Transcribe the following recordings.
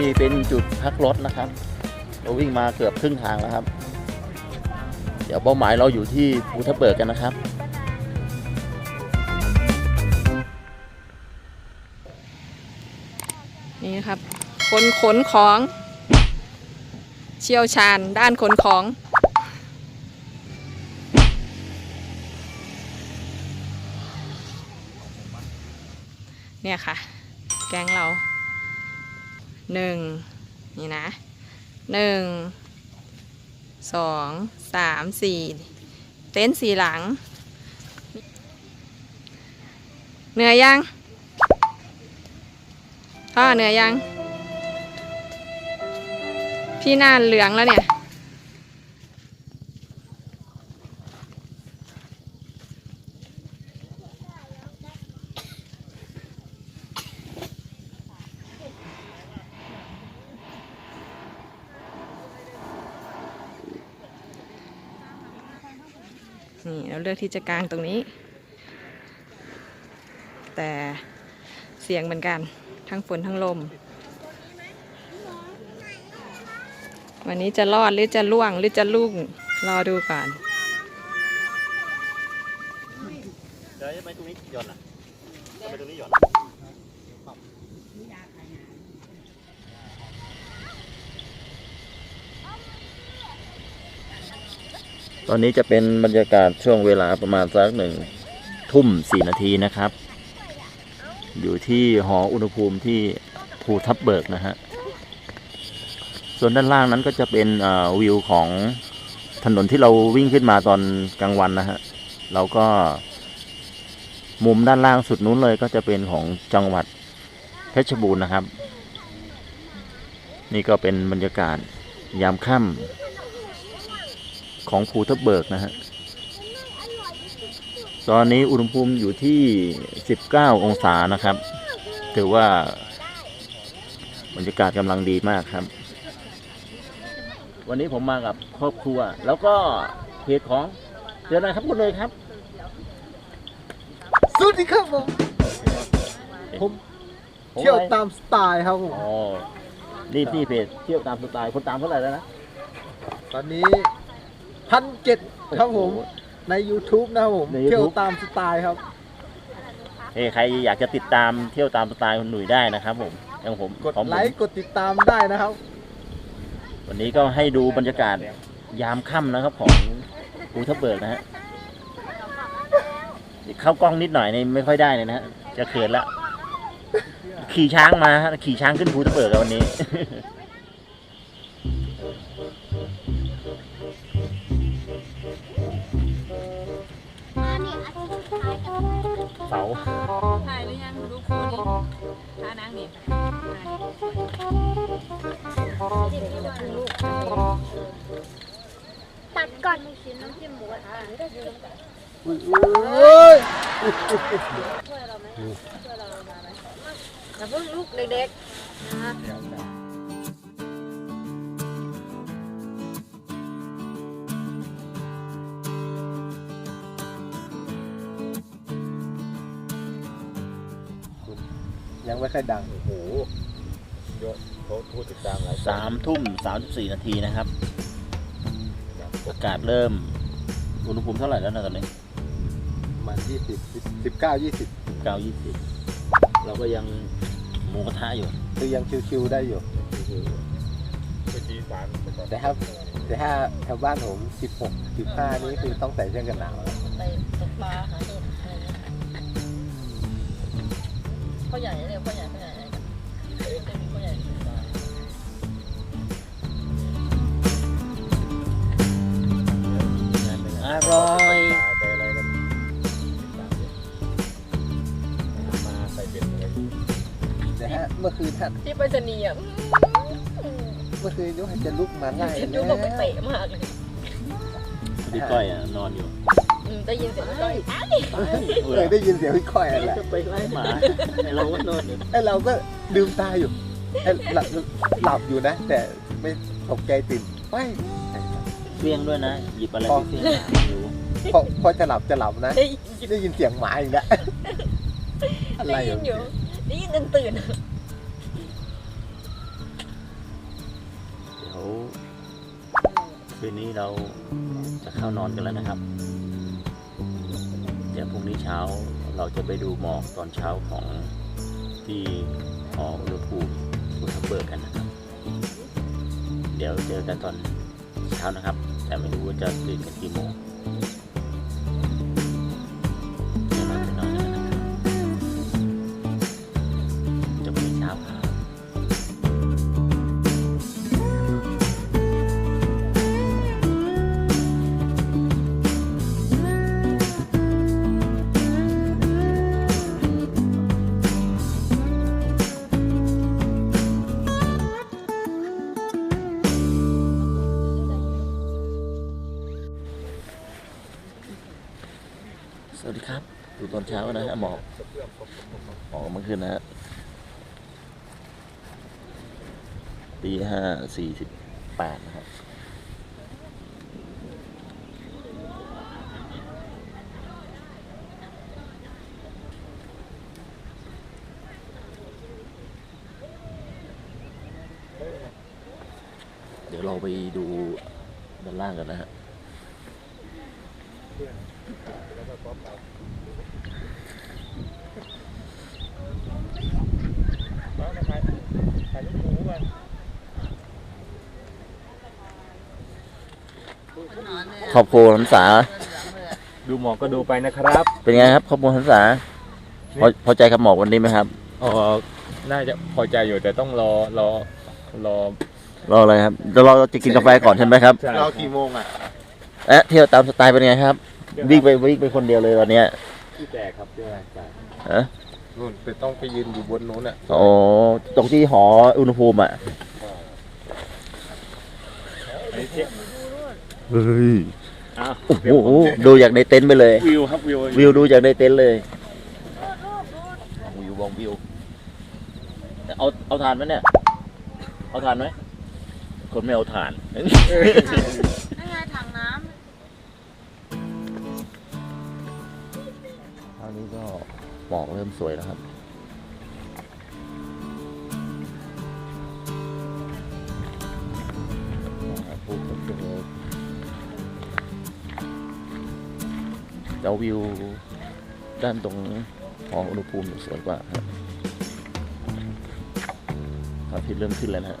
นี่เป็นจุดพักรถนะครับ เราวิ่งมาเกือบครึ่งทางแล้วครับ เดี๋ยวเป้าหมายเราอยู่ที่ภูทับเบิกกันนะครับ นี่นะครับ คนขนของ เชี่ยวชาญด้านขนของเนี่ยค่ะ แก๊งเรา หนึ่งนี่นะหนึ่งสองสามสี่เต็นท์สี่หลัง เหนื่อยยังพ่อเหนื่อยยัง พี่หน้าเหลืองแล้วเนี่ย นี่เราเลือกที่จะกางตรงนี้ แต่เสียงเหมือนกัน ทั้งฝนทั้งลม วันนี้จะรอดหรือจะล่วงหรือจะลุ่งรอดูก่อนเดี๋ยวจะไปตรงนี้หย่อนอะจะไปตรงนี้หย่อน ตอนนี้จะเป็นบรรยากาศช่วงเวลาประมาณสักหนึ่งทุ่มสี่นาทีนะครับ อยู่ที่หออุณหภูมิที่ภูทับเบิกนะฮะ ส่วนด้านล่างนั้นก็จะเป็นวิวของถนนที่เราวิ่งขึ้นมาตอนกลางวันนะฮะ เราก็มุมด้านล่างสุดนู้นเลยก็จะเป็นของจังหวัดเพชรบูรณ์นะครับ นี่ก็เป็นบรรยากาศยามค่ำ ของภูทับเบิกนะฮะ ตอนนี้อุณหภูมิอยู่ที่ 19 องศานะครับ ถือว่าบรรยากาศกำลังดีมากครับ วันนี้ผมมากับครอบครัว แล้วก็เพจของเดือนอะไรครับคุณเลยครับ สวัสดีครับผม ผมผมเที่ยวอะไรตามสไตล์ครับผมอ๋อนี่ที่เพจเที่ยวตามสไตล์คนตามเท่าไหร่แล้วนะ ตอนนี้ พันเจ็ดครับผม ใน YouTube นะครับผม ใน YouTube เที่ยวตามสไตล์ครับ เอ้ยใครอยากจะติดตามเที่ยวตามสไตล์คุณหนุ่ยได้นะครับผมอย่างผมกดของผมไลค์กดติดตามได้นะครับ วันนี้ก็ให้ดูบรรยากาศยามค่ำนะครับของภูทับเบิกนะฮะเข้ากล้องนิดหน่อยนี่ไม่ค่อยได้เลยนะฮะจะเขินละขี่ช้างมาฮะขี่ช้างขึ้นภูทับเบิกอะวันนี้ เสาถ่ายหรือยังรูปคู่นี้ท่านางนี่ตัดก่อนมีชิ้นน้ำจิ้มหมูกระทะเอ้ยอย่าเพิ่งลูกเด็กๆนะ ยังไม่ค่อยดัง โอ้โหยอดเขาพูดติดตามหลายสามทุ่มสามสิบสี่นาทีนะครับ อากาศเริ่ม อุณหภูมิเท่าไหร่แล้วนะตอนนี้ประมาณยี่สิบสิบเก้ายี่สิบเก้ายี่สิบเราก็ยังหมูกระทะอยู่ คือยังชิวๆได้อยู่แต่ถ้าแต่ถ้าแถวบ้านผมสิบหกสิบห้านี้คือต้องใส่เสื้อกันหนาวแล้ว ไปตกปลาหาเห็ดอะ พ่อใหญ่เรียกพ่อใหญ่พ่อใหญ่อะไรกันจะมีพ่อใหญ่ตกปลาอร่อยแต่ถ้าเมื่อคืนถ้าที่ไปรษณีย์อะเมื่อคืนยุคจะลุกมาไล่ฉันแล้ดูวบอกไปเตะมากเลยพี่ก้อยอะนอนอยู่ ได้ยินเสียงก้อยเคยได้ยินเสียงพี่ก้อยนั่นแหละไปไล่หมาไอเราก็นอนอยู่ไอเราก็ลืมตาอยู่ไอหลับหลับอยู่นะ แต่ไม่ตกใจตื่นไม่เฟี้ยงด้วยนะหยิบอะไรไปเฟี้ยงหมาอยู่พอจะหลับจะหลับนะได้ยินเสียงหมาอีกแล้วอะไรอยู่ได้ยินจนตื่นเดี๋ยวคืนนี้เราจะเข้านอนกันแล้วนะครับ ดี๋ยวพรุ่งนี้เช้าเราจะไปดูหมอกตอนเช้าของที่หออุณหภูมิภูทับเบิกกันนะครับ เดี๋ยวเจอกันตอนเช้านะครับ แต่ไม่รู้ว่าจะตื่นกันกี่โมง เช้านะฮะหมอกหมอกเมื่อคืนนะฮะตีห้าสี่สิบแปดนะครับเดี๋ยวเราไปดูด้านล่างกันนะฮะ ครอบครัวหันษาดูหมอกก็ดูไปนะครับ เป็นไงครับครอบครัวหันษาพอพอใจกับหมอกวันนี้ไหมครับเออน่าจะพอใจอยู่แต่ต้องรอรอรอรออะไรครับเดี๋ยวเราจะกินกาแฟก่อนใช่ไหมครับใช่เรากี่โมงอะเอ๊ะเที่ยวตามสไตล์เป็นไงครับวิ่งไปวิ่งไปคนเดียวเลยวันเนี้ยที่แจกครับที่แจกฮะ นู่นไปต้องไปยืนอยู่บนนู้นอะโอ้ตรงที่หออุณหภูมิอะอันนี้เช็คเฮ้ยอ้าวโอ้โหดูจากในเต็นท์ไปเลย วิวครับวิววิวดูจากในเต็นท์เลยวิวมองวิวเอาเอาถ่านไหมเนี่ยเอาถ่านไหมคนไม่เอาถ่านนั่นไงถังน้คราวนี้ก็ หมอกเริ่มสวยแล้วครับภูทับเจ้าวิวด้านตรงหออุณหภูมิสวยกว่าครับพระอาทิตย์เริ่มขึ้นแล้วนะฮะ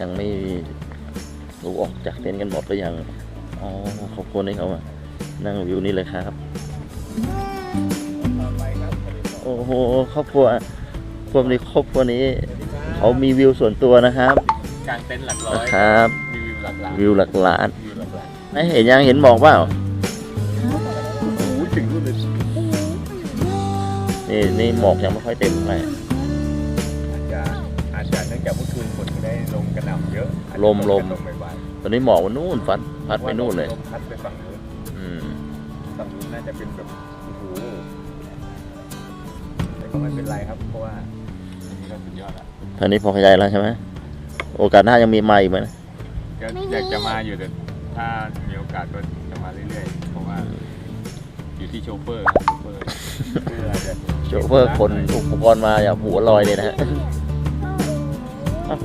ยังไม่รู้ออกจากเต็นท์กันหมดหรือยัง อ๋อขอบคุณที่เขามานั่งวิวนี่เลยครับ โอ้โหครอบครัวครอบครัวนี้ครอบครัวนี้ เขามีวิวส่วนตัวนะครับ กลางเต็นท์หลักร้อยนะครับ มีวิวหลักล้านวิวหลักล้านวิวหลักล้านไม่เห็นยังเห็นหมอกเปล่าโอ้โหถึงนู่นเลยนี่นี่หมอกยังไม่ค่อยเต็มเท่าไหร่ ฝนไม่ได้ลงกระหน่ำเยอะอาจจะลมลมลงบ่อยตอนนี้หมอกมันนู่นฟัดพัดๆไปนู่นเลยลมพัดไปฝั่งนู้นอืมฝั่งนู้นน่าจะเป็นแบบโอ้โหแต่ก็ไม่เป็นไรครับเพราะว่าอันนี้ก็สุดยอดละท่านี้พอขยายแล้วใช่ไหมโอกาสหน้ายังมีมาอีกไหมก็อยากจะมาอยู่แต่ถ้ามีโอกาสก็จะมาเรื่อยๆเพราะว่าอยู่ที่โชเฟอร์ครับโชเฟอร์เพื่อจะ โชเฟอร์คนอุปกรณ์มาอย่าหัวลอยเลยนะฮะอ้าว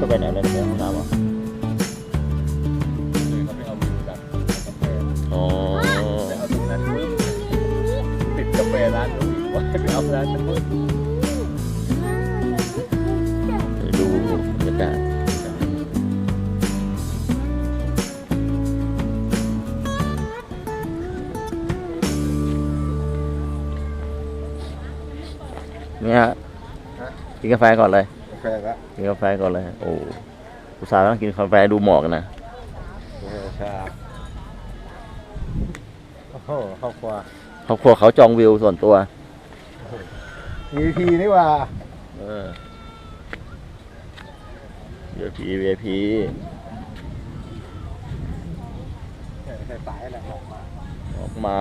ก็ไปไหนเลยไปห้องน้ำเหรอคือเขาไปเอาวิวจากกาแฟอ๋อไปเอาตรงนั้นปุ๊บติดกาแฟร้านนู้นอีกว่าไปเอาร้านนั้นปุ๊บดูบรรยากาศเนี่ยฮะกินกาแฟก่อนเลยกาแฟละกินกาแฟก่อนเลยโอ้อุตส่าห์ต้องกินกาแฟดูหมอกนะโอ้ชาโอ้โหครอบครัวครอบครัวเขาจองวิวส่วนตัวมีพีนี่ว่าเออ VIP VIP สายๆแหละออกมาออกมา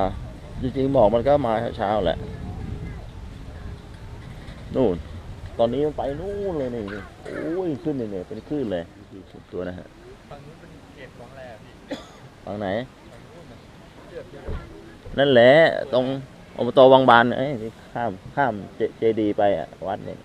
จริงๆหมอกมันก็มาเช้าๆแหละ นู่น ตอนนี้มันไปนู่นเลยนี่นี่โอ้ยขึ้นเลยเนี่ยเป็นคลื่นเลยดูสุดตัวนะฮะฝั่งนู้นเป็นเขตของอะไรอะพี่ฝั่งไหนนั่นแหละตรงอบตวังบานเอ้ยที่ข้ามข้ามเจเจดีไปอะวัดเนี่ย